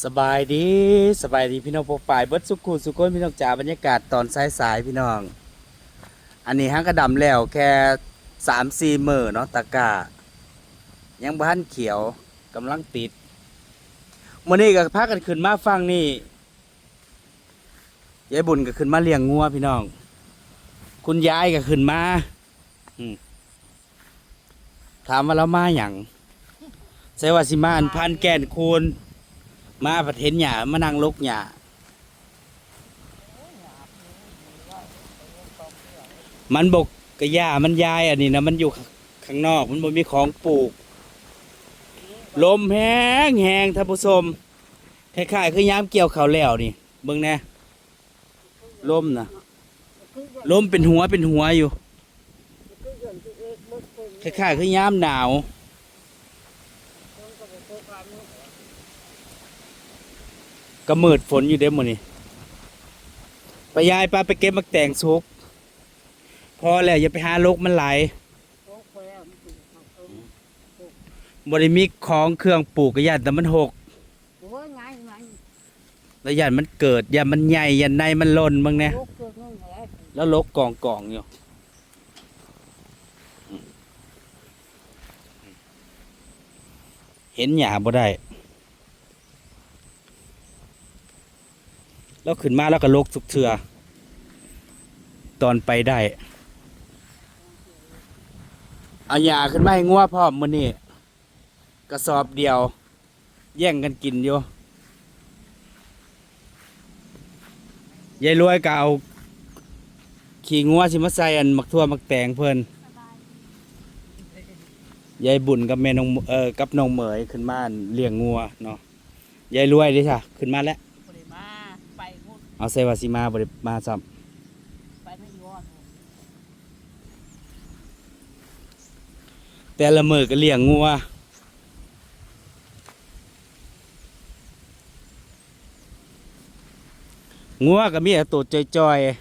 สบายดีสบายดีพี่น้องปกปายเบิดสุขุสุขนพี่น้องจ๋าบรรยากาศตอนสายสายพี่น้อง อันนี้ห้างกระดำแล้วแค่สามสี่มือเนาะตะกายังบ้านเขียวกำลังติดมื่อนี้ก็พากันขึ้นมาฟังนี่ยายบุญก็ขึ้นมาเลี้ยงงัวพี่น้อง คุณยายก็ขึ้นมาถามว่าเรามาอย่างใช่ว่าสิมาอันพันแก่นคูณ มาประเทศหยามานั่งลกหยามันบกกระยามันยายอันนี้นะมันอยู่ข้างนอกมันบ่มีของปลูก ลมแห้งแห้งท่านผู้ชมคล้ายๆคือยามเกี่ยวเขาแล้วนี่เบิ่งแน่ลมนะลมเป็นหัวเป็นหัวอยู่คล้ายๆคือยามหนาว ก็มืดฝนอยู่เด้หมดนี่ไปยายปลาไปเก็บมักแต่งสุก พอแล้วอย่าไปหาลกมันไหลายบริมีของเครื่องปลูกกระยันแต่มันหกแล้วยันมันเกิดยันมันใหญ่ยันในมันล่นบ้างเนี่ยแล้วลกกองกองอยู่เห็นหยาบ่ได้ แล้วขึ้นมาแล้วก็ลกทุกเทือตอนไปได้เอาหยาขึ้นมาให้งัวพร้อมมื้อนี้กระสอบเดียว แย่งกันกินอยู่ยายรวยก็เอาขี่งัวสิมาใส่อันมักทั่วมักแตงเพิ่นยายบุญกับแม่น้องเออกับน้องเหมยขึ้นมาเลี้ยงงัวเนาะยายรวยดิค่ะขึ้นมาแล้ว เอาเซวาซิมาบริมาซ้ไปไม่ยอดำแต่ละมือก็เลี้ยงงัวงัวก็มีแต่ตัวจอยๆ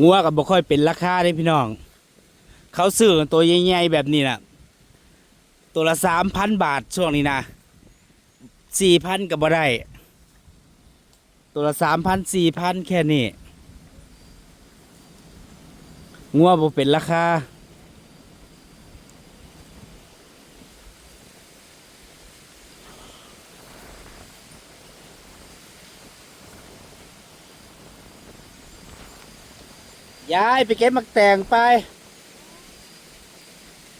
งัวก็บ่ค่อยเป็นราคาเด้พี่น้อง เขาซื้อกันตัวใหญ่ๆแบบนี้น่ะ ตัวละสามพันบาทช่วงนี้นะสี่พันก็บ่ได้ ตัวละสามพันสี่พันแค่นี้งัวบ่เป็นราคาย้ายไปเก็บมักแตงไป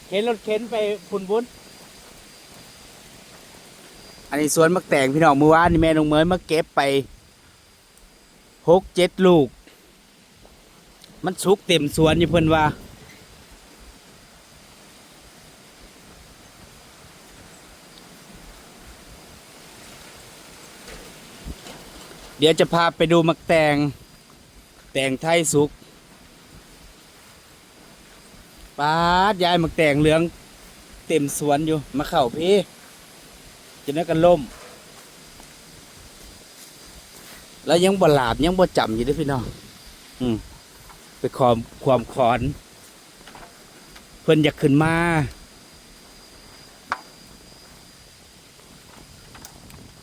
เข็นรถเข็นไปพุ่นบุญ อันนี้สวนมักแตงพี่น้องเมื่อวานนี่แม่นงเมยมาเก็บไปหกเจ็ดลูก มันสุกเต็มสวนอยู่เพิ่นว่าเดี๋ยวจะพาไปดูมักแตง แตงไทยสุกปาดยายมักแตงเหลือง เต็มสวนอยู่มาเข่าพี่ จะนั่นกันล่ม แล้วยังบ่หลาบยังบ่จำอยู่เด้วยพี่น้องอืมไปความความขอน เพิ่นอยากขึ้นมา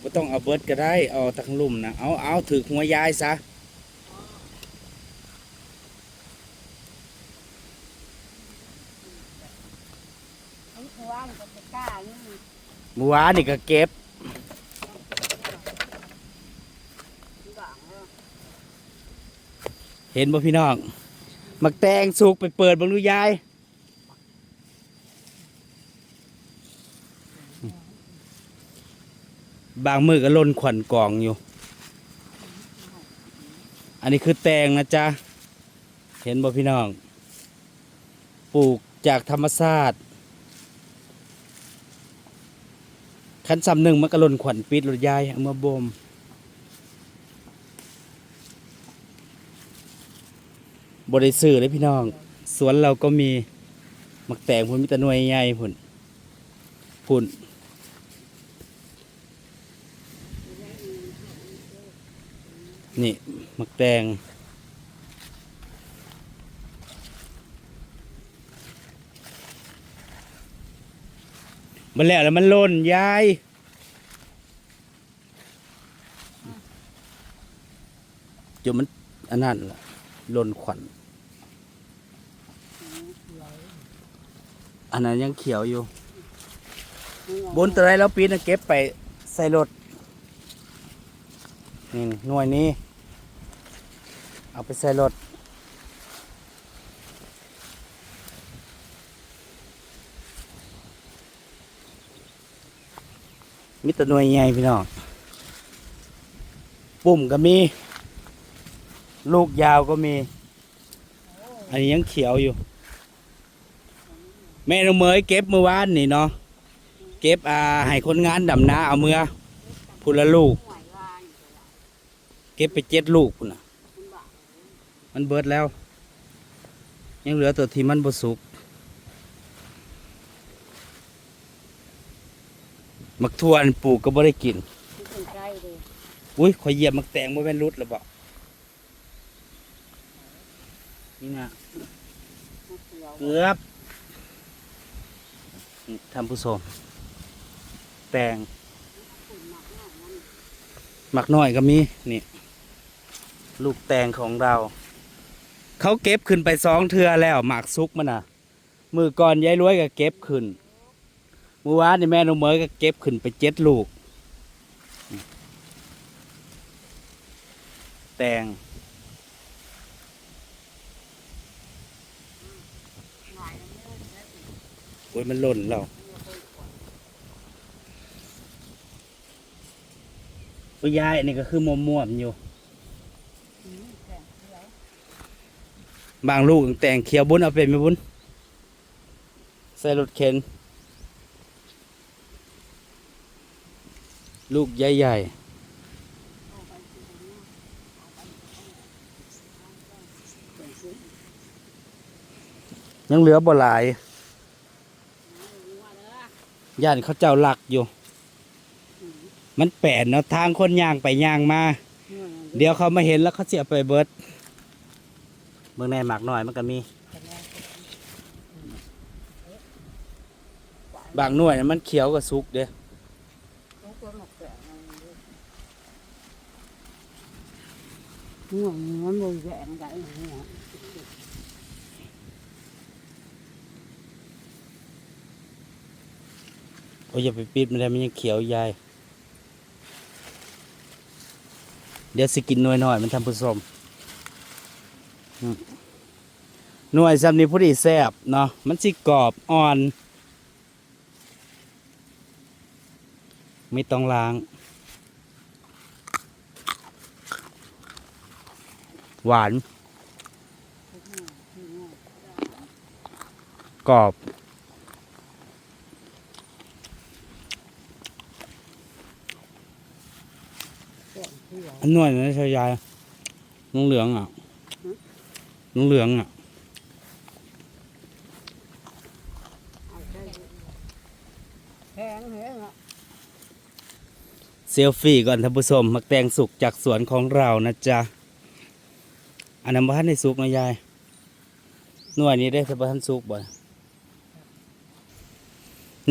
บ่ต้องเอาเบิดก็ได้ เอาตะข้างลุ่มนะเอาเอาถือหัวยายซะ ไอ้ตัวนี่ก็จะกล้านี่ เมื่อวานี่ก็เก็บเห็นบ่พี่น้อง มักแตงสุกไปเปิดบังดูยาย บางมือก็ล่นขวัญกองอยู่ อันนี้คือแตงนะจ๊ะ เห็นบ่พี่น้อง ปลูกจากธรรมชาติ คันซ้ำหนึ่งมันก็ล่นขวัญปิดรถยายเอามาบ่มบริสื่อเลยพี่น้อง สวนเราก็มีมักแตงพุ่นมีต่หน่วยใหญ่พุ่นพุ่นนี่มักแตง มันแล้วแล้วมันล่นยายจนมันอันนั้นล่ะล่นขวัญอันนั้นยังเขียวอยู่ บนตัวไรแล้วปีนนะเก็บไปใส่รถนี่หน่วยนี้ เอาไปใส่รถ มีแต่หน่วยใหญ่พี่น้องปุ่มก็มี ลูกยาวก็มี อันนี้ยังเขียวอยู่ แม่น้องเมยเก็บเมื่อวานนี่เนาะเก็บอ่าให้คนงานดำนาเอาเมื่อพุละลูก เก็บไปเจ็ดลูกนน่ะมันเบิดแล้ว ยังเหลือตัวที่มันบ่สุก มักทวนปลูกก็บ่ได้กินที่เป็นใกล้เลยอุ้ยขอยเหยียบมักแตงบ่แม่นรุดแล้วบ่นี่นะมะเขือเกือบนี่ท่านผู้ชมแตงคุณหมักหน่อยมันหมักน้อยก็มีนี่ ลูกแตงของเรา เขาเก็บขึ้นไปสองเทือแล้วหมากซุกมันน่ะ มือก่อนยายรวยก็เก็บขึ้น เมื่อวานนี่แม่นงเมยก็เก็บขึ้นไปเจ็ดลูก แตงโอ้ยมันหล่นแล้วโอ้ยยายอันนี้ก็คือมวมๆอยู่อืมแกงเขียวบางลูกแตงเขียวบุญเอาเป็นไหมบุญใส่รถเข็น ลูกใหญ่ เอาไปกินเนี่ยเอาไปเอาไปเอาไปซื้อๆยังเหลือบ่หลายย่านเขาเจ้าหลักอยู่ มันแปลนเนาะทางคนย่างไปย่างมา เดี๋ยวเขามาเห็นแล้วเขาเสียไปเบิดเมืองในหมากหน่อยมันก็มี บางหน่วยมันเขียวกับสุกเด้ ต้องตัวหมกแกงเอาเลย หน่วมันบริแกงได้หัวโอ้ยอย่าไปปิดมันเลยมันยังเขียวยาย เดี๋ยวสิกินหน่วยหน่อยมันทำผสมอืมหน่วยซ้ำนี้ผู้ดีแซบเนาะมันสิกรอบอ่อน ไม่ต้องล้าง หวาน กรอบแกงเขียวอันหน่วยนะชายยายน้องเหลืองอะน้องเหลืองอะเอาไปแพงเหรอเซลฟี่ก่อนท่านผู้ชมมักแตงสุกจากสวนของเรานะจ๊ะ อันนั้นบ้านในสุกนะยายหน่วยนี้ได้ท่านสุกบ่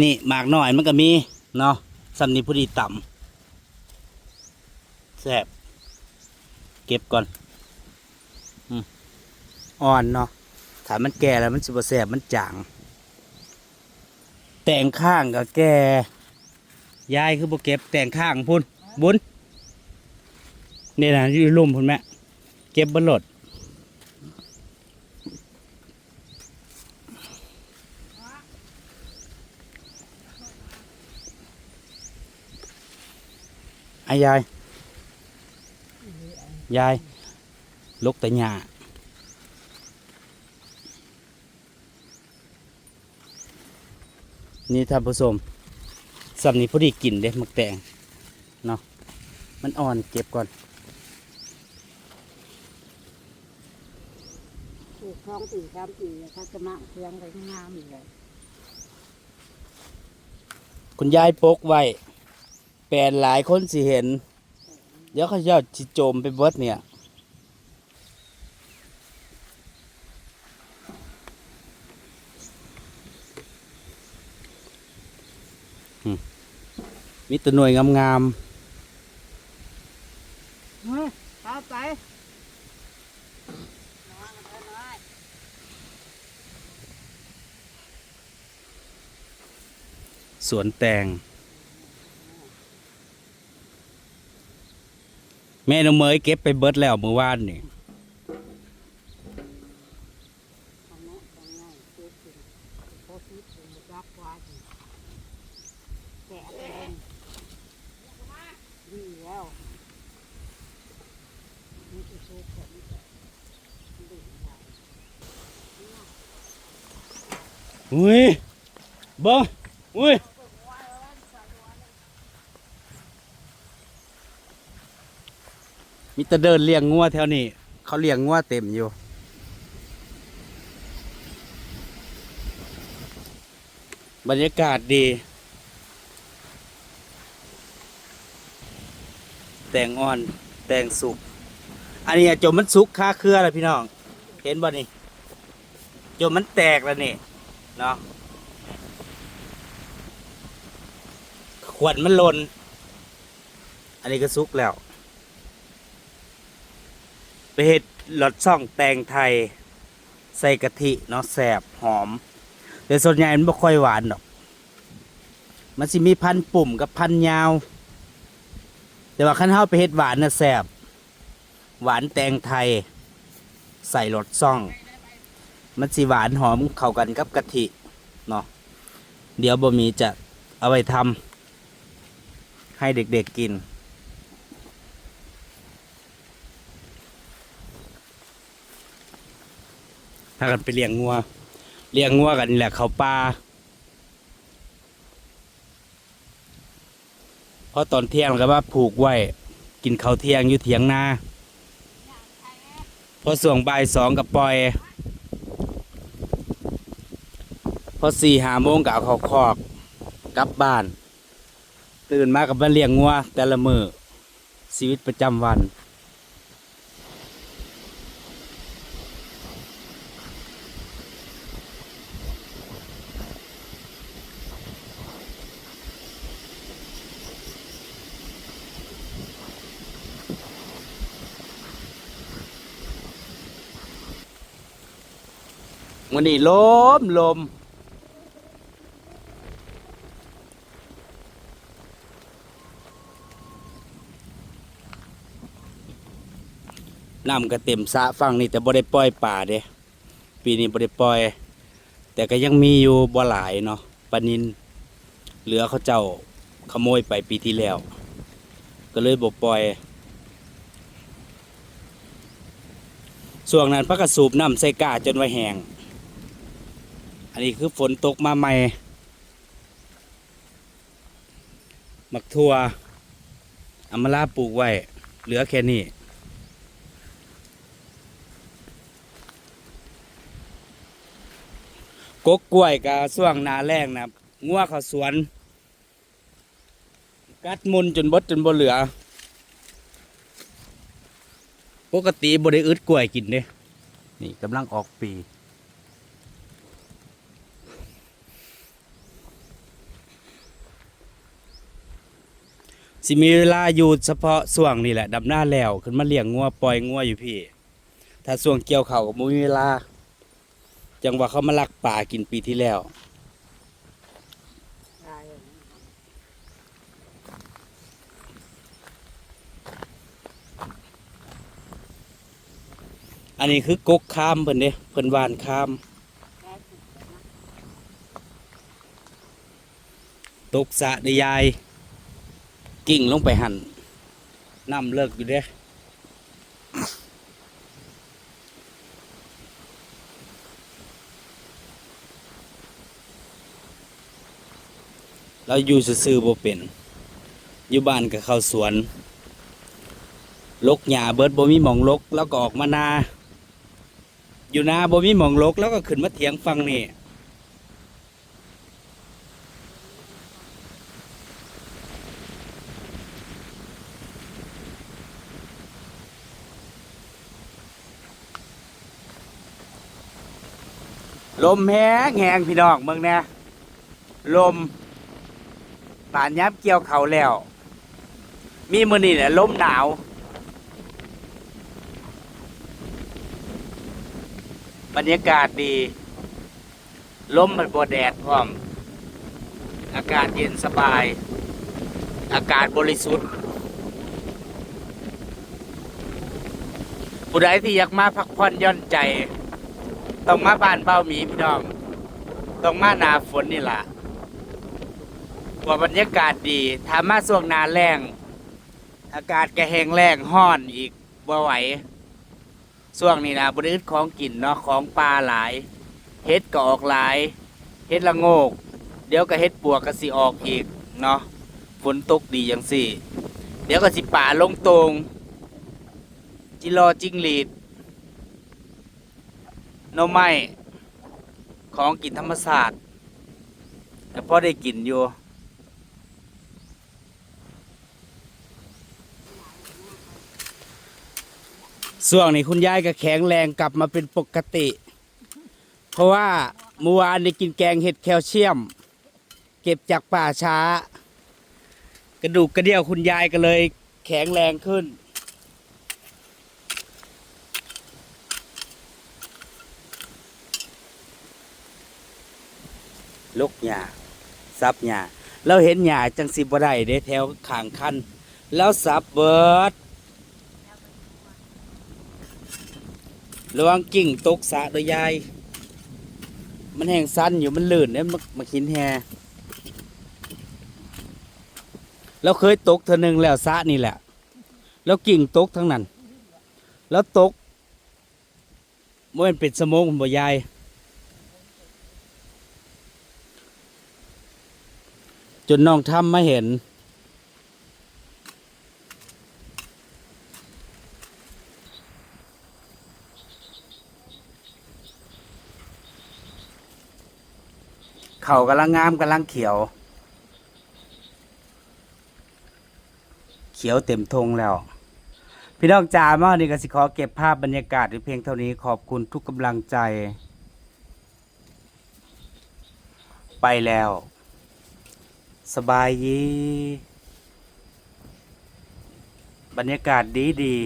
นี่หมากหน่อยมันก็มีเนาะสำนี้พอดีต่ำแซ่บเก็บก่อนอ่อนเนาะถ้ามันแก่แล้วมันสิบแซ่บมันจาง แต่งข้างก็แก่ยายคือบเก็บแต่งข้างพุ่นบุญนี่นะอยู่ลุ่มพุ่นแม่เก็บบนร ถอายาย ยายลกแต่หญ้านี่ท่านผู้ชมสับนี้พอดีกินเด้หมักแตงเนาะมันอ่อนเก็บก่อนปลูกท้องสี่สามปีแล้วก็จะมาเพียงไปงามอีกเลยคุณยายปกไว้ แปลนหลายคนสิเห็น เดี๋ยวเขาจะจิโจมไปเบิดเนี่ยอมีแตัวหน่วยงามเฮ้ยตาไปๆสวนแตง แม่น้องเมยเก็บไปเบิดแล้วเมื่อวานนี่ทำเนาะทำง่ายเกิดขึ้นโคตรนิดเลยรักไว้แกะเองดีแล้วนี่คือโชคของนี่ดีแล้วอุ้ยบ่อุ้ย มีแต่เดินเลี้ยงงัวแถวนี้ เขาเลี้ยงงัวเต็มอยู่ บรรยากาศดี แตงอ่อน แตงสุก อันนี้จมมันสุกค่าเครือแล้วพี่น้อง เห็นบ่นี่จมมันแตกแล้วนี่ เนาะขวดมันลน อันนี้ก็สุกแล้ว ไปเห็ดหลอดช่องแตงไทย ใส่กะทิเนาะแสบหอม แต่ส่วนใหญ่มันไม่ค่อยหวานหรอก มันสิมีพันปุ่มกับพันยาว แต่ว่าขั้นเท้าไปเห็ดหวานนะแสบหวานแตงไทย ใส่หลอดซ่อง มันสิหวานหอมเข้ากันกับกะทิเนาะเดี๋ยวบ่มีจะเอาไปทำให้เด็กๆกิน ถ้ากันไปเลี้ยงงัวเลี้ยงงัวกันแหละเขาปลาเพราะตอนเที่ยงก็ว่าผูกไว้ กินเขาเที่ยงอยู่เถียงนาพอส่วงบ่ายสองกับปล่อย พอสี่หาโมงก็เอาเขาคอกกลับบ้าน ตื่นมากับมาเลี้ยงงัวแต่ละมือชีวิตประจำวัน วันนี้ลมลมน้ำก็เต็มสะฝั่งนี่แต่บ่ได้ปล่อยป่าเด้ปีนี้บ่ได้ปล่อย แต่ก็ยังมีอยู่บ่หลายเนาะปลานินเหลือเขาเจ้าขโมยไปปีที่แล้ว ก็เลยบ่ปล่อยส่วงนั้นพักกระสูบน้ำใส่กาจนไวแห้ง อันนี้คือฝนตกมาใหม่มักทั่วอามาลาปลูกไว้ เหลือแค่นี้กกกล้วยกับส่วงนาแรงนะงัวเขาสวน กัดมุนจนบดจนบ่เหลือ ปกติบ่ได้อึดกล้วยกินเด้นี่กำลังออกปี สิมีเวลาอยู่เฉพาะส่วงนี่แหละดำหน้าแล้วขึ้นมาเลี้ยงงัวปล่อยงัวอยู่พี่ ถ้าส่วงเกี่ยวเขาก็บ่มีเวลา จังว่าเขามาลักป่ากินปีที่แล้วอันนี้คือกกข้ามเพิ่นเด้เพิ่นหวานข้ามตกสะได้ยาย กิ่งลงไปหันน้ำเลิกอยู่เด้เราอยู่ซื่อๆบ่เป็น อยู่บ้านกับข้าวสวน ลกหญ้าเบิดบ่มีหมองลกแล้วก็ออกมานา อยู่นาบ่มีหมองลกแล้วก็ขึ้นมาเถียงฟังนี่ ลมแห้งแหงพี่น้องเมืองนี่ลมป่านย้ำเกี่ยวเขาแล้ว มีมือนี่แหละลมหนาว บรรยากาศดีลมมันบแดดพร้อม อากาศเย็นสบาย อากาศบริสุทธิ์ผู้ใดที่อยากมาพักผ่อนย่อนใจ ต้องมาบ้านเบ้าหมีพี่น้อง ต้องมาหนาฝนนี่ล่ะว่าบรรยากาศดีถ้ามาช่วงหนาแรงอากาศก็แห้งแรงห้อนอีกบ่ไหวช่วงนี้นะบริษของกินเนาะของปลาหลายเฮ็ดก็ออกหลายเฮ็ดละโงก เดี๋ยวก็เฮ็ดปวกก็สิออกอีกเนาะฝนตกดีอย่างสี่ เดี๋ยวก็สิป่าลงตรงจิรอจิงหลีด หน่อไม้ของกินธรรมศาสตร์แต่พอได้กินอยู่ส่วงนี้คุณยายก็แข็งแรงกลับมาเป็นปกติ เพราะว่าเมื่อวานได้กินแกงเห็ดแคลเซียม เก็บจากป่าช้า กระดูกกระเดี่ยวคุณยายก็เลยแข็งแรงขึ้น ลกหญ้าซับหญ้าเราเห็นหญ้าจังสิบ่ได้เด้แถวข้างคันแล้วสับเบิดระวังกิ่งตกสะโดยยาย มันแห้งสั้นอยู่มันลื่นเนี่ยมามาขินแฮเราเคยตกเทอหนึ่งแล้วสะนี่แหละ แล้วกิ่งตกทั้งนั้น แล้วตกมันเป็นสมองบ่ยาย จนน้องทำมาเห็น เขากำลังงามกำลังเขียว เขียวเต็มทงแล้ว พี่น้องจ๋ามาวันนี้ก็สิขอเก็บภาพบรรยากาศไว้เพียงเท่านี้ขอบคุณทุกกำลังใจ ไปแล้ว สบายยีบรรยากาศดีดี